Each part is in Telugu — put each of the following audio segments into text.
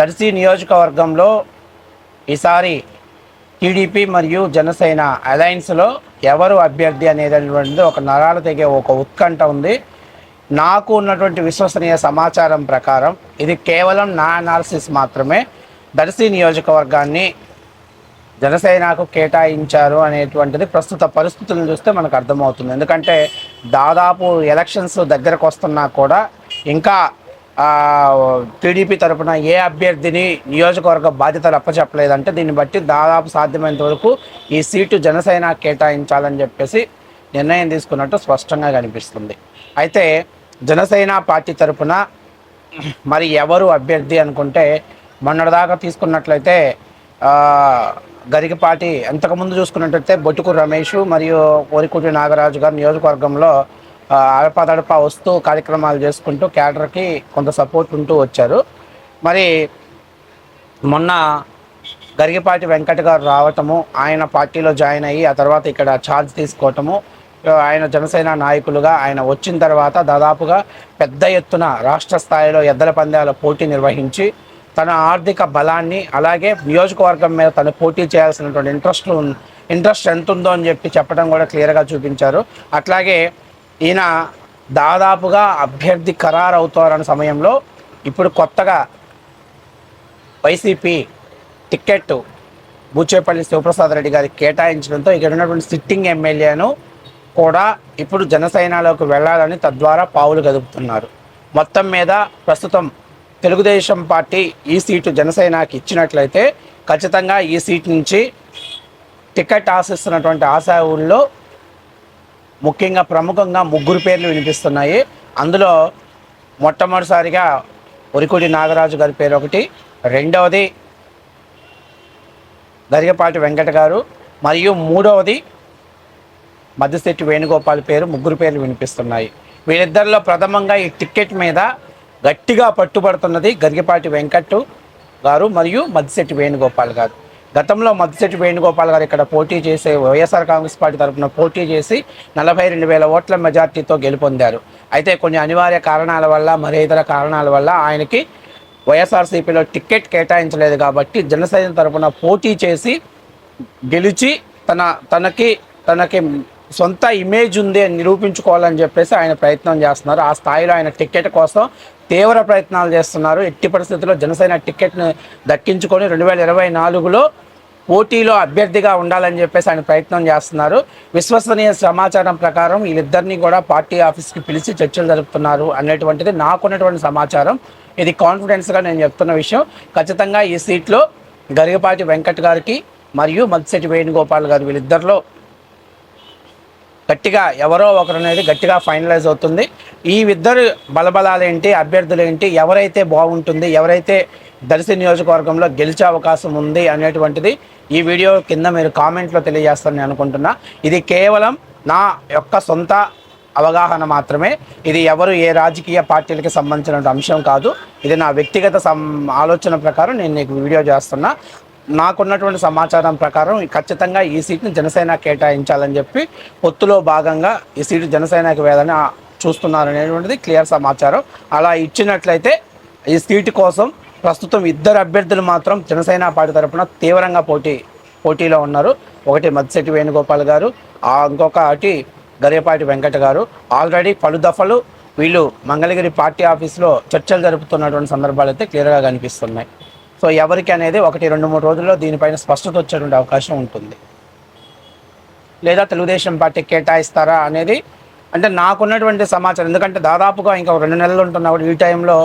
దర్శి నియోజకవర్గంలో ఈసారి టీడీపీ మరియు జనసేన అలయన్స్లో ఎవరు అభ్యర్థి అనేటటువంటిది ఒక నరాలు తెగే ఒక ఉత్కంఠ ఉంది. నాకు ఉన్నటువంటి విశ్వసనీయ సమాచారం ప్రకారం ఇది కేవలం నా అనాలిసిస్ మాత్రమే. దర్శి నియోజకవర్గాన్ని జనసేనకు కేటాయించారు అనేటువంటిది ప్రస్తుత పరిస్థితులను చూస్తే మనకు అర్థమవుతుంది. ఎందుకంటే దాదాపు ఎలక్షన్స్ దగ్గరకు వస్తున్నా కూడా ఇంకా టీడీపీ తరపున ఏ అభ్యర్థిని నియోజకవర్గ బాధ్యతలు అప్పచెప్పలేదంటే దీన్ని బట్టి దాదాపు సాధ్యమైనంత వరకు ఈ సీటు జనసేన కేటాయించాలని చెప్పేసి నిర్ణయం తీసుకున్నట్టు స్పష్టంగా కనిపిస్తుంది. అయితే జనసేన పార్టీ తరపున మరి ఎవరు అభ్యర్థి అనుకుంటే మొన్నటిదాకా తీసుకున్నట్లయితే గరికపాటి అంతకుముందు చూసుకున్నట్లయితే బొట్టుకు రమేష్ మరియు కోరికూటి నాగరాజు గారు నియోజకవర్గంలో అడపాదడపా వస్తూ కార్యక్రమాలు చేసుకుంటూ క్యాడర్కి కొంత సపోర్ట్ ఉంటూ వచ్చారు. మరి మొన్న గరిగిపాటి వెంకట గారు రావటము ఆయన పార్టీలో జాయిన్ అయ్యి ఆ తర్వాత ఇక్కడ ఛార్జ్ తీసుకోవటము ఆయన జనసేన నాయకులుగా ఆయన వచ్చిన తర్వాత దాదాపుగా పెద్ద ఎత్తున రాష్ట్ర స్థాయిలో ఎద్దల పందాల పోటీ నిర్వహించి తన ఆర్థిక బలాన్ని అలాగే నియోజకవర్గం మీద తను పోటీ చేయాల్సినటువంటి ఇంట్రెస్ట్ ఇంట్రెస్ట్ ఎంత ఉందో అని చెప్పి చెప్పడం కూడా క్లియర్గా చూపించారు. అట్లాగే ఈయన దాదాపుగా అభ్యర్థి ఖరారవుతారన్న సమయంలో ఇప్పుడు కొత్తగా వైసీపీ టికెట్ బూచేపల్లి శివప్రసాద్ రెడ్డి గారికి కేటాయించడంతో ఇక్కడ ఉన్నటువంటి సిట్టింగ్ ఎమ్మెల్యేను కూడా ఇప్పుడు జనసేనలోకి వెళ్ళాలని తద్వారా పావులు గదుపుతున్నారు. మొత్తం మీద ప్రస్తుతం తెలుగుదేశం పార్టీ ఈ సీటు జనసేనకి ఇచ్చినట్లయితే ఖచ్చితంగా ఈ సీట్ నుంచి టికెట్ ఆశిస్తున్నటువంటి ఆశావుల్లో ముఖ్యంగా ప్రముఖంగా ముగ్గురు పేర్లు వినిపిస్తున్నాయి. అందులో మొట్టమొదటిసారిగా ఉరికుడి నాగరాజు గారి పేరు ఒకటి రెండవది గరిగపాటి వెంకట గారు మరియు మూడవది మధ్యశెట్టి వేణుగోపాల్ పేరు ముగ్గురు పేర్లు వినిపిస్తున్నాయి. వీరిద్దరిలో ప్రథమంగా ఈ టికెట్ మీద గట్టిగా పట్టుబడుతున్నది గరిగపాటి వెంకట్ గారు మరియు మధ్యశెట్టి వేణుగోపాల్ గారు. గతంలో మద్దిశెట్టి వేణుగోపాల్ గారు ఇక్కడ పోటీ చేసే వైఎస్ఆర్ కాంగ్రెస్ పార్టీ తరఫున పోటీ చేసి నలభై రెండు వేల ఓట్ల మెజార్టీతో గెలుపొందారు. అయితే కొన్ని అనివార్య కారణాల వల్ల మరి ఇతర కారణాల వల్ల ఆయనకి వైఎస్ఆర్సీపీలో టికెట్ కేటాయించలేదు కాబట్టి జనసేన తరఫున పోటీ చేసి గెలిచి తన తనకి తనకి సొంత ఇమేజ్ ఉంది అని నిరూపించుకోవాలని చెప్పేసి ఆయన ప్రయత్నం చేస్తున్నారు. ఆ స్థాయిలో ఆయన టికెట్ కోసం తీవ్ర ప్రయత్నాలు చేస్తున్నారు. ఎట్టి పరిస్థితుల్లో జనసేన టికెట్ను దక్కించుకొని రెండు వేల ఇరవై నాలుగులో పోటీలో అభ్యర్థిగా ఉండాలని చెప్పేసి ఆయన ప్రయత్నం చేస్తున్నారు. విశ్వసనీయ సమాచారం ప్రకారం వీళ్ళిద్దరినీ కూడా పార్టీ ఆఫీస్కి పిలిచి చర్చలు జరుపుతున్నారు అనేటువంటిది నాకున్నటువంటి సమాచారం. ఇది కాన్ఫిడెన్స్గా నేను చెప్తున్న విషయం. ఖచ్చితంగా ఈ సీట్లో గరిగపాటి వెంకట్ గారికి మరియు మత్స్యటి వేణుగోపాల్ గారు వీళ్ళిద్దరిలో గట్టిగా ఎవరో ఒకరు అనేది గట్టిగా ఫైనలైజ్ అవుతుంది. ఈ ఇద్దరు బలబలాలు ఏంటి అభ్యర్థులు ఏంటి ఎవరైతే బాగుంటుంది ఎవరైతే దర్శి నియోజకవర్గంలో గెలిచే అవకాశం ఉంది అనేటువంటిది ఈ వీడియో కింద మీరు కామెంట్లో తెలియజేస్తారని అనుకుంటున్నా. ఇది కేవలం నా యొక్క సొంత అవగాహన మాత్రమే. ఇది ఎవరు ఏ రాజకీయ పార్టీలకి సంబంధించిన అంశం కాదు. ఇది నా వ్యక్తిగత సం ఆలోచన ప్రకారం నేను నీకు వీడియో చేస్తున్నా. నాకున్నటువంటి సమాచారం ప్రకారం ఖచ్చితంగా ఈ సీట్ని జనసేన కేటాయించాలని చెప్పి పొత్తులో భాగంగా ఈ సీటు జనసేనకి వేయాలని చూస్తున్నారు అనేటువంటిది క్లియర్ సమాచారం. అలా ఇచ్చినట్లయితే ఈ సీటు కోసం ప్రస్తుతం ఇద్దరు అభ్యర్థులు మాత్రం జనసేన పార్టీ తరఫున తీవ్రంగా పోటీ పోటీలో ఉన్నారు. ఒకటి మద్దిశెట్టి వేణుగోపాల్ గారు ఆ ఇంకొకటి గరేపాటి వెంకట గారు. ఆల్రెడీ పలు దఫలు వీళ్ళు మంగళగిరి పార్టీ ఆఫీస్లో చర్చలు జరుపుతున్నటువంటి సందర్భాలు అయితే క్లియర్గా కనిపిస్తున్నాయి. సో ఎవరికి అనేది ఒకటి రెండు మూడు రోజుల్లో దీనిపైన స్పష్టత వచ్చేటువంటి అవకాశం ఉంటుంది. లేదా తెలుగుదేశం పార్టీ కేటాయిస్తారా అనేది అంటే నాకున్నటువంటి సమాచారం. ఎందుకంటే దాదాపుగా ఇంకా రెండు నెలలు ఉంటున్నా కూడా ఈ టైంలో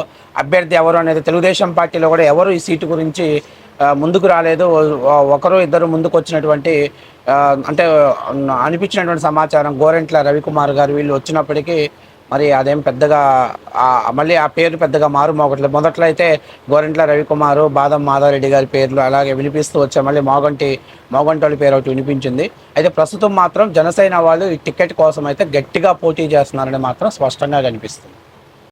అభ్యర్థి ఎవరు అనేది తెలుగుదేశం పార్టీలో కూడా ఎవరు ఈ సీటు గురించి ముందుకు రాలేదు. ఒకరు ఇద్దరు ముందుకు వచ్చినటువంటి అంటే అనిపించినటువంటి సమాచారం. గోరెంట్ల రవికుమార్ గారు వీళ్ళు వచ్చినప్పటికీ మరి అదేం పెద్దగా మళ్ళీ ఆ పేరు పెద్దగా మారు మోగట్లేదు మొదట్లో అయితే గోరెంట్ల రవికుమారు బాదం మాధారెడ్డి గారి పేర్లు అలాగే వినిపిస్తూ వచ్చే మళ్ళీ మోగంటి మోగంటోళ్ళ పేరు ఒకటి వినిపించింది. అయితే ప్రస్తుతం మాత్రం జనసేన వాళ్ళు ఈ టికెట్ కోసం అయితే గట్టిగా పోటీ చేస్తున్నారని మాత్రం స్పష్టంగా కనిపిస్తుంది.